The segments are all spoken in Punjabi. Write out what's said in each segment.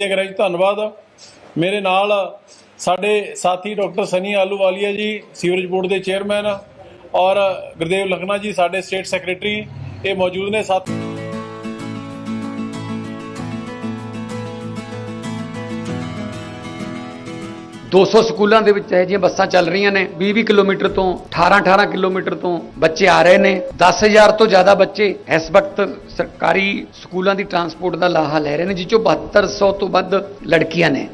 ਅਗਰ ਜੀ ਧੰਨਵਾਦ। ਮੇਰੇ ਨਾਲ ਸਾਡੇ ਸਾਥੀ ਡਾਕਟਰ ਸਨੀ ਆਲੂਵਾਲੀਆ ਜੀ, ਸੀਵਰੇਜ ਬੋਰਡ ਦੇ ਚੇਅਰਮੈਨ ਔਰ ਗੁਰਦੇਵ ਲਖਨਾ ਜੀ, ਸਾਡੇ ਸਟੇਟ ਸੈਕਟਰੀ, ਇਹ ਮੌਜੂਦ ਨੇ ਸਾਥ 200 ਸਕੂਲਾਂ ਦੇ ਵਿੱਚ ਇਹ ਜਿਹੀਆਂ ਬੱਸਾਂ ਚੱਲ ਰਹੀਆਂ ਨੇ। 20-20 ਕਿਲੋਮੀਟਰ ਤੋਂ 18-18 ਕਿਲੋਮੀਟਰ ਤੋਂ ਬੱਚੇ ਆ ਰਹੇ ਨੇ। 10000 ਤੋਂ ਜ਼ਿਆਦਾ ਬੱਚੇ ਇਸ ਵਕਤ ਸਰਕਾਰੀ ਸਕੂਲਾਂ ਦੀ ਟਰਾਂਸਪੋਰਟ ਦਾ ਲਾਹਾ ਲੈ ਰਹੇ ਨੇ ਜਿਸ ਚੋਂ 7200 ਤੋਂ ਵੱਧ ਲੜਕੀਆਂ ਨੇ।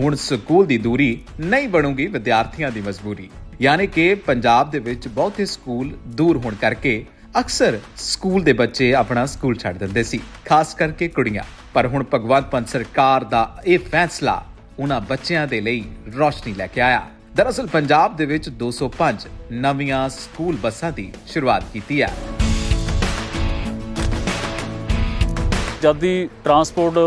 ਹੁਣ ਸਕੂਲ ਦੀ ਦੂਰੀ ਨਹੀਂ ਬਣੂਗੀ ਵਿਦਿਆਰਥੀਆਂ ਦੀ ਮਜਬੂਰੀ। ਯਾਨੀ ਕਿ ਪੰਜਾਬ ਦੇ ਵਿੱਚ ਬਹੁਤੇ ਸਕੂਲ ਦੂਰ ਹੋਣ ਕਰਕੇ ਅਕਸਰ ਸਕੂਲ ਦੇ ਬੱਚੇ ਆਪਣਾ ਸਕੂਲ ਛੱਡ ਦਿੰਦੇ ਸੀ, ਖਾਸ ਕਰਕੇ ਕੁੜੀਆਂ। ਪਰ ਹੁਣ ਭਗਵੰਤ ਮਾਨ ਸਰਕਾਰ ਦਾ ਇਹ ਫੈਸਲਾ ਉਹਨਾਂ ਬੱਚਿਆਂ ਦੇ ਲਈ ਰੋਸ਼ਨੀ ਲੈ ਕੇ ਆਇਆ। ਦਰਅਸਲ ਪੰਜਾਬ ਦੇ ਵਿੱਚ 205 ਨਵੀਆਂ ਸਕੂਲ ਬੱਸਾਂ ਦੀ ਸ਼ੁਰੂਆਤ ਕੀਤੀ ਹੈ। ਜਦ ਦੀ ਟਰਾਂਸਪੋਰਟ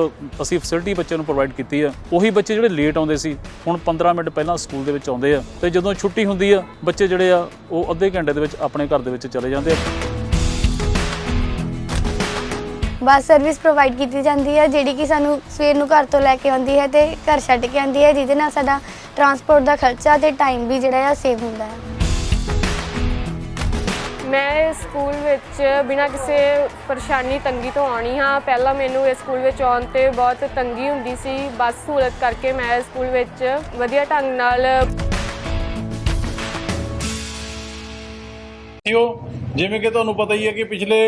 ਅਸੀਂ ਫੈਸਿਲਿਟੀ ਬੱਚਿਆਂ ਨੂੰ ਪ੍ਰੋਵਾਈਡ ਕੀਤੀ ਆ ਉਹੀ ਬੱਚੇ ਜਿਹੜੇ ਲੇਟ ਆਉਂਦੇ ਸੀ, ਹੁਣ 15 ਮਿੰਟ ਪਹਿਲਾਂ ਸਕੂਲ ਦੇ ਵਿੱਚ ਆਉਂਦੇ ਆ ਤੇ ਜਦੋਂ ਛੁੱਟੀ ਹੁੰਦੀ ਆ, ਬੱਚੇ ਜਿਹੜੇ ਆ, ਉਹ ਅੱਧੇ ਘੰਟੇ ਦੇ ਵਿੱਚ ਆਪਣੇ ਘਰ ਦੇ ਵਿੱਚ ਚਲੇ ਜਾਂਦੇ ਆ। ਬੱਸ ਸਰਵਿਸ ਪ੍ਰੋਵਾਈਡ ਕੀਤੀ ਜਾਂਦੀ ਹੈ ਜਿਹੜੀ ਕਿ ਸਾਨੂੰ ਸਵੇਰ ਨੂੰ ਘਰ ਤੋਂ ਲੈ ਕੇ ਆਉਂਦੀ ਹੈ ਤੇ ਘਰ ਛੱਡ ਕੇ ਆਉਂਦੀ ਹੈ ਜਿਹਦੇ ਨਾਲ ਸਾਡਾ ਟਰਾਂਸਪੋਰਟ ਦਾ ਖਰਚਾ ਤੇ ਟਾਈਮ ਵੀ ਜਿਹੜਾ ਆ ਸੇਵ ਹੁੰਦਾ ਹੈ। ਮੈਂ ਸਕੂਲ ਵਿੱਚ ਬਿਨਾਂ ਕਿਸੇ ਪਰੇਸ਼ਾਨੀ ਤੰਗੀ ਤੋਂ ਆਉਣੀ ਹਾਂ। ਪਹਿਲਾਂ ਮੈਨੂੰ ਇਸ ਸਕੂਲ ਵਿੱਚ ਆਉਣ ਤੇ ਬਹੁਤ ਤੰਗੀ ਹੁੰਦੀ ਸੀ। ਬੱਸ ਸਹੂਲਤ ਕਰਕੇ ਮੈਂ ਸਕੂਲ ਵਿੱਚ ਵਧੀਆ ਢੰਗ ਨਾਲ ਜਿਵੇਂ ਕਿ ਤੁਹਾਨੂੰ ਪਤਾ ਹੀ ਹੈ ਕਿ ਪਿਛਲੇ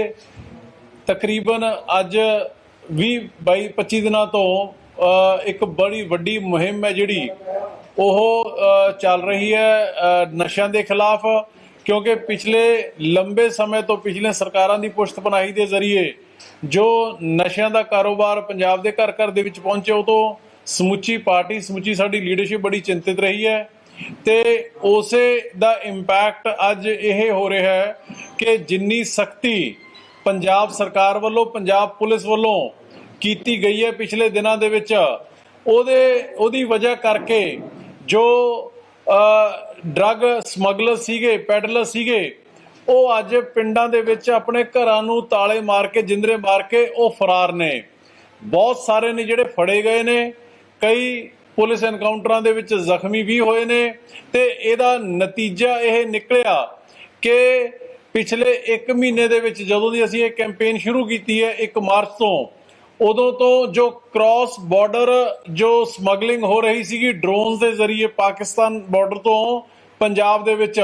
ਤਕਰੀਬਨ ਅੱਜ 20 22 25 ਦਿਨਾਂ ਤੋਂ ਇੱਕ ਬੜੀ ਵੱਡੀ ਮੁਹਿੰਮ ਹੈ ਜਿਹੜੀ, ਉਹ ਚੱਲ ਰਹੀ ਹੈ ਨਸ਼ਿਆਂ ਦੇ ਖਿਲਾਫ, ਕਿਉਂਕਿ ਪਿਛਲੇ ਲੰਬੇ ਸਮੇਂ ਤੋਂ ਪਿਛਲੇ ਸਰਕਾਰਾਂ ਦੀ ਪੁਸ਼ਤ ਪਨਾਹੀ ਦੇ ਜ਼ਰੀਏ, ਜੋ ਨਸ਼ਿਆਂ ਦਾ ਕਾਰੋਬਾਰ ਪੰਜਾਬ ਦੇ ਘਰ ਘਰ ਦੇ ਵਿੱਚ ਪਹੁੰਚੇ, ਉਹ ਤੋਂ ਸਮੁੱਚੀ ਪਾਰਟੀ, ਸਮੁੱਚੀ ਸਾਡੀ ਲੀਡਰਸ਼ਿਪ ਬੜੀ ਚਿੰਤਿਤ ਰਹੀ ਹੈ। ਤੇ ਉਸੇ ਦਾ ਇੰਪੈਕਟ ਅੱਜ ਇਹ ਹੋ ਰਿਹਾ ਹੈ ਕਿ ਜਿੰਨੀ ਸਖਤੀ ਪੰਜਾਬ ਸਰਕਾਰ ਵੱਲੋਂ, ਪੰਜਾਬ ਪੁਲਿਸ ਵੱਲੋਂ ਕੀਤੀ ਗਈ ਹੈ ਪਿਛਲੇ ਦਿਨਾਂ ਦੇ ਵਿੱਚ। ਉਹਦੇ, ਉਹਦੀ ਵਜ੍ਹਾ ਕਰਕੇ ਜੋ ਡਰੱਗ ਸਮਗਲਰ ਸੀਗੇ, ਪੈਡਲਰ ਸੀਗੇ, ਉਹ ਅੱਜ ਪਿੰਡਾਂ ਦੇ ਵਿੱਚ ਆਪਣੇ ਘਰਾਂ ਨੂੰ ਤਾਲੇ ਮਾਰ ਕੇ, ਜਿੰਦਰੇ ਮਾਰ ਕੇ ਉਹ ਫਰਾਰ ਨੇ। ਬਹੁਤ ਸਾਰੇ ਨੇ ਜਿਹੜੇ ਫੜੇ ਗਏ ਨੇ। ਕਈ ਪੁਲਿਸ ਐਨਕਾਊਂਟਰਾਂ ਦੇ ਵਿੱਚ ਜ਼ਖਮੀ ਵੀ ਹੋਏ ਨੇ। ਤੇ ਇਹਦਾ ਨਤੀਜਾ ਇਹ ਨਿਕਲਿਆ ਕਿ ਪਿਛਲੇ 1 ਮਹੀਨੇ ਦੇ ਵਿੱਚ ਜਦੋਂ ਦੀ ਅਸੀਂ ਇਹ ਕੈਂਪੇਨ ਸ਼ੁਰੂ ਕੀਤੀ ਹੈ 1 ਮਾਰਚ ਤੋਂ, ਉਦੋਂ ਤੋਂ ਜੋ ਕ੍ਰਾਸ ਬਾਰਡਰ ਜੋ ਸਮਗਲਿੰਗ ਹੋ ਰਹੀ ਸੀਗੀ ਡਰੋਨਸ ਦੇ ਜ਼ਰੀਏ ਪਾਕਿਸਤਾਨ ਬਾਰਡਰ ਤੋਂ, ਪੰਜਾਬ ਦੇ ਵਿੱਚ,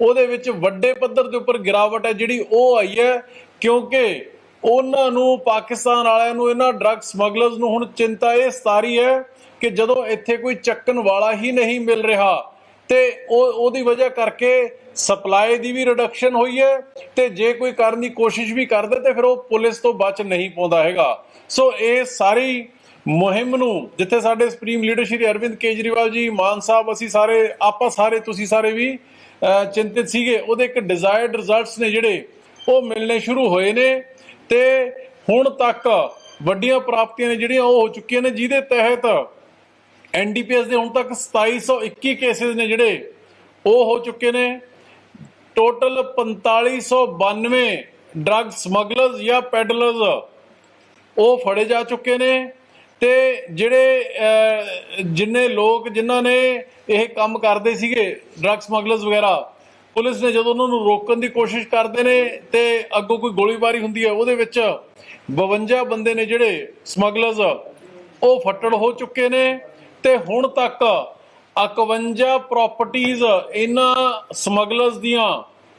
ਉਹਦੇ ਵਿੱਚ ਵੱਡੇ ਪੱਧਰ ਦੇ ਉੱਪਰ ਗਿਰਾਵਟ ਹੈ, ਜਿਹੜੀ ਉਹ ਆਈ ਹੈ, ਕਿਉਂਕਿ ਉਹਨਾਂ ਨੂੰ, ਪਾਕਿਸਤਾਨ ਵਾਲਿਆਂ ਨੂੰ, ਇਹਨਾਂ ਡਰੱਗ ਸਮਗਲਰਸ ਨੂੰ ਹੁਣ ਚਿੰਤਾ ਇਹ ਸਤਾਰੀ ਹੈ ਕਿ ਜਦੋਂ ਇੱਥੇ ਕੋਈ ਚੱਕਣ ਵਾਲਾ ਹੀ ਨਹੀਂ ਮਿਲ ਰਿਹਾ ਤੇ ਉਹ ਉਹਦੀ ਵਜ੍ਹਾ ਕਰਕੇ ਸਪਲਾਈ ਦੀ ਵੀ ਰਿਡਕਸ਼ਨ ਹੋਈ ਹੈ ਤੇ ਜੇ ਕੋਈ ਕਰਨ ਦੀ ਕੋਸ਼ਿਸ਼ ਵੀ ਕਰਦਾ ਤੇ ਫਿਰ ਉਹ ਪੁਲਿਸ ਤੋਂ ਬਚ ਨਹੀਂ ਪਾਉਂਦਾ ਹੈਗਾ। ਸੋ ਇਹ ਸਾਰੀ ਮੁਹਿੰਮ ਨੂੰ ਜਿੱਥੇ ਸਾਡੇ ਸੁਪਰੀਮ ਲੀਡਰ ਸ਼੍ਰੀ ਅਰਵਿੰਦ ਕੇਜਰੀਵਾਲ ਜੀ, ਮਾਨ ਸਾਹਿਬ, ਅਸੀਂ ਸਾਰੇ, ਆਪਾਂ ਸਾਰੇ, ਤੁਸੀਂ ਸਾਰੇ ਵੀ ਚਿੰਤਿਤ ਸੀਗੇ। ਉਹਦੇ ਇੱਕ ਡਿਜ਼ਾਇਰਡ ਰਿਜ਼ਲਟਸ ਨੇ ਜਿਹੜੇ, ਉਹ ਮਿਲਣੇ ਸ਼ੁਰੂ ਹੋਏ ਨੇ ਤੇ ਹੁਣ ਤੱਕ ਵੱਡੀਆਂ ਪ੍ਰਾਪਤੀਆਂ ਨੇ ਜਿਹੜੀਆਂ ਉਹ ਹੋ ਚੁੱਕੀਆਂ ਨੇ ਜਿਹਦੇ ਤਹਿਤ ਐਨਡੀਪੀਐਸ ਦੇ ਹੁਣ ਤੱਕ 2721 ਕੇਸਿਸ ਨੇ ਜਿਹੜੇ, ਉਹ ਹੋ ਚੁੱਕੇ ਨੇ। ਟੋਟਲ 4592 ਡਰੱਗ ਸਮਗਲਰਸ ਜਾਂ ਪੈਡਲਰਸ ਉਹ ਫੜੇ ਜਾ ਚੁੱਕੇ ਨੇ ਤੇ ਜਿਹੜੇ ਜਿੰਨੇ ਲੋਕ ਜਿਨ੍ਹਾਂ ਨੇ ਇਹ ਕੰਮ ਕਰਦੇ ਸੀਗੇ ਡਰੱਗ ਸਮਗਲਰਸ ਵਗੈਰਾ, ਪੁਲਿਸ ਨੇ ਜਦੋਂ ਉਹਨਾਂ ਨੂੰ ਰੋਕਣ ਦੀ ਕੋਸ਼ਿਸ਼ ਕਰਦੇ ਨੇ ਤੇ ਅੱਗੋਂ ਕੋਈ ਗੋਲੀਬਾਰੀ ਹੁੰਦੀ ਹੈ, ਉਹਦੇ ਵਿੱਚ 52 ਬੰਦੇ ਨੇ ਜਿਹੜੇ ਸਮਗਲਰਸ ਉਹ ਫੱਟੜ ਹੋ ਚੁੱਕੇ ਨੇ। ਤੇ ਹੁਣ ਤੱਕ 51 ਪ੍ਰਾਪਰਟੀਆਂ ਇਹਨਾਂ ਸਮਗਲਰਸ ਦੀਆਂ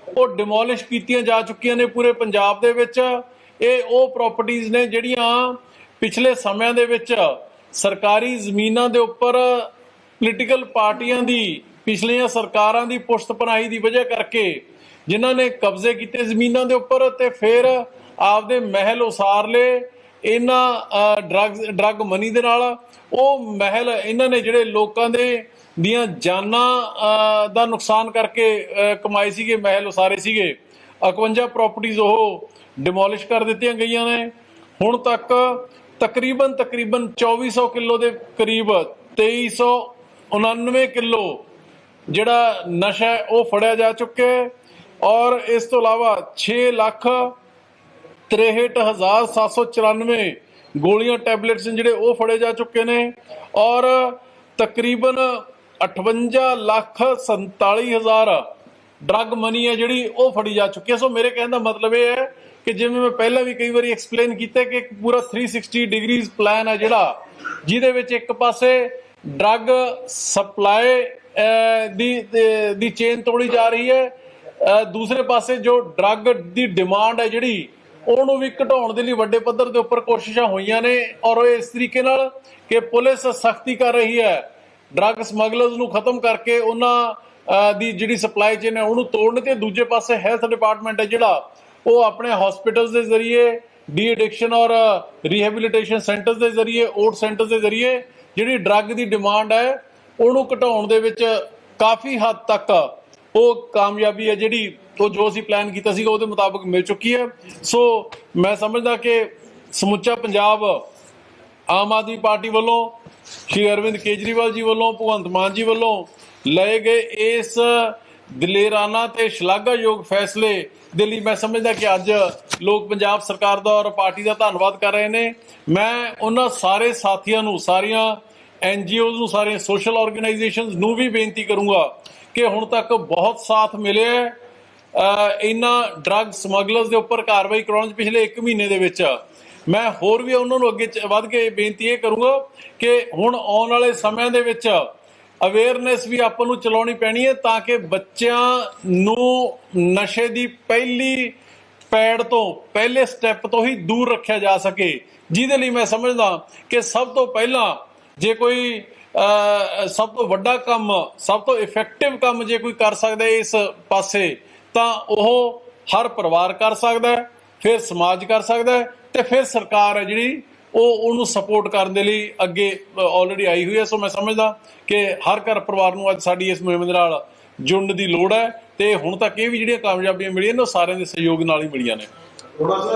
ਉਹ ਡਿਮੋਲਿਸ਼ ਕੀਤੀਆਂ ਜਾ ਚੁੱਕੀਆਂ ਨੇ ਪੂਰੇ ਪੰਜਾਬ ਦੇ ਵਿੱਚ। ਇਹ ਉਹ ਪ੍ਰਾਪਰਟੀਆਂ ਨੇ ਜਿਹੜੀਆਂ ਪਿਛਲੇ ਸਮਿਆਂ ਦੇ ਵਿੱਚ ਸਰਕਾਰੀ ਜ਼ਮੀਨਾਂ ਦੇ ਉੱਪਰ ਪੋਲੀਟੀਕਲ ਪਾਰਟੀਆਂ ਦੀ, ਪਿਛਲੀਆਂ ਸਰਕਾਰਾਂ ਦੀ ਪੁਸ਼ਤਪਨਾਹੀ ਦੀ ਵਜ੍ਹਾ ਕਰਕੇ ਜਿਨ੍ਹਾਂ ਨੇ ਕਬਜ਼ੇ ਕੀਤੇ ਜ਼ਮੀਨਾਂ ਦੇ ਉੱਪਰ ਤੇ ਫਿਰ ਆਪਦੇ ਮਹਿਲ ਉਸਾਰ ਲਏ। ਇਹਨਾਂ ਡਰੱਗਸ ਡਰੱਗ ਮਨੀ ਦੇ ਨਾਲ ਉਹ ਮਹਿਲ ਇਹਨਾਂ ਨੇ ਜਿਹੜੇ ਲੋਕਾਂ ਦੇ ਦੀਆਂ ਜਾਨਾਂ ਦਾ ਨੁਕਸਾਨ ਕਰਕੇ ਕਮਾਏ ਸੀਗੇ, ਮਹਿਲ ਉਸਾਰੇ ਸੀਗੇ। 51 ਪ੍ਰਾਪਰਟੀਆਂ ਉਹ ਡਿਮੋਲਿਸ਼ ਕਰ ਦਿੱਤੀਆਂ ਗਈਆਂ ਨੇ। ਹੁਣ ਤੱਕ ਤਕਰੀਬਨ ਤਕਰੀਬਨ 2400 ਕਿਲੋ ਦੇ ਕਰੀਬ 2399 ਕਿਲੋ ਜਿਹੜਾ ਨਸ਼ਾ ਉਹ ਫੜਿਆ ਜਾ ਚੁੱਕਿਆ ਹੈ। ਔਰ ਇਸ ਤੋਂ ਇਲਾਵਾ 6 ਲੱਖ 63794 ਗੋਲੀਆਂ ਟੈਬਲੇਟਸ ਜਿਹੜੇ ਉਹ ਫੜੇ ਜਾ ਚੁੱਕੇ ਨੇ ਔਰ ਤਕਰੀਬਨ 58 ਲੱਖ 47 ਹਜ਼ਾਰ ਡਰੱਗ ਮਨੀ ਹੈ ਜਿਹੜੀ ਉਹ ਫੜੀ ਜਾ ਚੁੱਕੀ ਹੈ। ਸੋ ਮੇਰੇ ਕਹਿਣ ਦਾ ਮਤਲਬ ਇਹ ਹੈ ਕਿ ਜਿਵੇਂ ਮੈਂ ਪਹਿਲਾਂ ਵੀ ਕਈ ਵਾਰੀ ਐਕਸਪਲੇਨ ਕੀਤਾ ਕਿ ਇੱਕ ਪੂਰਾ 360 ਡਿਗਰੀਜ਼ ਪਲਾਨ ਹੈ ਜਿਹੜਾ, ਜਿਹਦੇ ਵਿੱਚ ਇੱਕ ਪਾਸੇ ਡਰੱਗ ਸਪਲਾਈ ਦੀ ਦੀ ਚੇਨ ਤੋੜੀ ਜਾ ਰਹੀ ਹੈ। ਦੂਸਰੇ ਪਾਸੇ ਜੋ ਡਰੱਗ ਦੀ ਡਿਮਾਂਡ ਹੈ ਜਿਹੜੀ ਉਹਨੂੰ ਵੀ ਘਟਾਉਣ ਦੇ ਲਈ ਵੱਡੇ ਪੱਧਰ ਦੇ ਉੱਪਰ ਕੋਸ਼ਿਸ਼ਾਂ ਹੋਈਆਂ ਨੇ ਔਰ ਇਸ ਤਰੀਕੇ ਨਾਲ ਕਿ ਪੁਲਿਸ ਸਖਤੀ ਕਰ ਰਹੀ ਹੈ। ਡਰੱਗ ਸਮਗਲਰਸ ਨੂੰ ਖਤਮ ਕਰਕੇ ਉਹਨਾਂ ਦੀ ਜਿਹੜੀ ਸਪਲਾਈ ਚੇਨ ਹੈ ਉਹਨੂੰ ਤੋੜਨ ਤੇ ਦੂਜੇ ਪਾਸੇ ਹੈਲਥ ਡਿਪਾਰਟਮੈਂਟ ਹੈ ਜਿਹੜਾ ਉਹ ਆਪਣੇ ਹਸਪੀਟਲਸ ਦੇ ਜ਼ਰੀਏ ਡੀ ਐਡਿਕਸ਼ਨ ਔਰ ਰੀਹੈਬਿਲਿਟੇਸ਼ਨ ਸੈਂਟਰਸ ਦੇ ਜ਼ਰੀਏ ਓਟ ਸੈਂਟਰਸ ਦੇ ਜ਼ਰੀਏ ਜਿਹੜੀ ਡਰੱਗ ਦੀ ਡਿਮਾਂਡ ਹੈ ਉਹਨੂੰ ਘਟਾਉਣ ਦੇ ਵਿੱਚ ਕਾਫੀ ਹੱਦ ਤੱਕ ਉਹ ਕਾਮਯਾਬੀ ਹੈ ਜਿਹੜੀ ਉਹ ਜੋ ਅਸੀਂ ਪਲਾਨ ਕੀਤਾ ਸੀਗਾ ਉਹਦੇ ਮੁਤਾਬਕ ਮਿਲ ਚੁੱਕੀ ਹੈ। ਸੋ ਮੈਂ ਸਮਝਦਾ ਕਿ ਸਮੁੱਚਾ ਪੰਜਾਬ ਆਮ ਆਦਮੀ ਪਾਰਟੀ ਵੱਲੋਂ ਸ਼੍ਰੀ ਅਰਵਿੰਦ ਕੇਜਰੀਵਾਲ ਜੀ ਵੱਲੋਂ, ਭਗਵੰਤ ਮਾਨ ਜੀ ਵੱਲੋਂ ਲਏ ਗਏ ਇਸ ਦਲੇਰਾਨਾ ਤੇ ਸ਼ਲਾਘਾਯੋਗ ਫੈਸਲੇ ਦੇ ਲਈ ਮੈਂ ਸਮਝਦਾ ਕਿ ਅੱਜ ਲੋਕ ਪੰਜਾਬ ਸਰਕਾਰ ਦਾ ਔਰ ਪਾਰਟੀ ਦਾ ਧੰਨਵਾਦ ਕਰ ਰਹੇ ਨੇ। ਮੈਂ ਉਹਨਾਂ ਸਾਰੇ ਸਾਥੀਆਂ ਨੂੰ, ਸਾਰੀਆਂ ਐਨਜੀਓਜ਼ ਨੂੰ ਸਾਰੇ ਸੋਸ਼ਲ ਆਰਗੇਨਾਈਜੇਸ਼ਨਸ ਨੂੰ ਵੀ ਬੇਨਤੀ ਕਰੂੰਗਾ ਕਿ ਹੁਣ ਤੱਕ ਬਹੁਤ ਸਾਥ ਮਿਲਿਆ ਹੈ। ਇਹਨਾਂ ਡਰੱਗ ਸਮਗਲਰਸ ਦੇ ਉੱਪਰ ਕਾਰਵਾਈ ਕਰਾਉਣ 'ਚ ਪਿਛਲੇ 1 ਮਹੀਨੇ ਦੇ ਵਿੱਚ। ਮੈਂ ਹੋਰ ਵੀ ਉਹਨਾਂ ਨੂੰ ਅੱਗੇ ਚ- ਵੱਧ ਕੇ ਬੇਨਤੀ ਇਹ ਕਰੂੰਗਾ ਕਿ ਹੁਣ ਆਉਣ ਵਾਲੇ ਸਮਿਆਂ ਦੇ ਵਿੱਚ ਅਵੇਅਰਨੈਸ ਵੀ ਆਪਾਂ ਨੂੰ ਚਲਾਉਣੀ ਪੈਣੀ ਹੈ ਤਾਂ ਕਿ ਬੱਚਿਆਂ ਨੂੰ ਨਸ਼ੇ ਦੀ ਪਹਿਲੀ ਪੈੜ ਤੋਂ, ਪਹਿਲੇ ਸਟੈਪ ਤੋਂ ਹੀ ਦੂਰ ਰੱਖਿਆ ਜਾ ਸਕੇ। ਜਿਹਦੇ ਲਈ ਮੈਂ ਸਮਝਦਾ ਕਿ ਸਭ ਤੋਂ ਪਹਿਲਾਂ ਜੇ ਕੋਈ ਸਭ ਤੋਂ ਵੱਡਾ ਕੰਮ, ਸਭ ਤੋਂ ਇਫੈਕਟਿਵ ਕੰਮ ਜੇ ਕੋਈ ਕਰ ਸਕਦਾ ਇਸ ਪਾਸੇ, ਤਾਂ ਉਹ ਹਰ ਪਰਿਵਾਰ ਕਰ ਸਕਦਾ ਹੈ, ਫਿਰ ਸਮਾਜ ਕਰ ਸਕਦਾ ਹੈ ਤੇ ਫਿਰ ਸਰਕਾਰ ਹੈ ਜਿਹੜੀ, ਉਹ ਉਹਨੂੰ ਸਪੋਰਟ ਕਰਨ ਦੇ ਲਈ ਅੱਗੇ ਆਲਰੇਡੀ ਆਈ ਹੋਈ ਹੈ। ਸੋ ਮੈਂ ਸਮਝਦਾ ਕਿ ਹਰ ਘਰ ਪਰਿਵਾਰ ਨੂੰ ਅੱਜ ਸਾਡੀ ਇਸ ਮੁਹਿੰਮ ਦੇ ਨਾਲ ਜੁੜਨ ਦੀ ਲੋੜ ਹੈ ਤੇ ਹੁਣ ਤੱਕ ਇਹ ਵੀ ਜਿਹੜੀਆਂ ਕਾਮਯਾਬੀਆਂ ਮਿਲੀਆਂ ਨੇ, ਉਹ ਸਾਰਿਆਂ ਦੇ ਸਹਿਯੋਗ ਨਾਲ ਹੀ ਮਿਲੀਆਂ ਨੇ।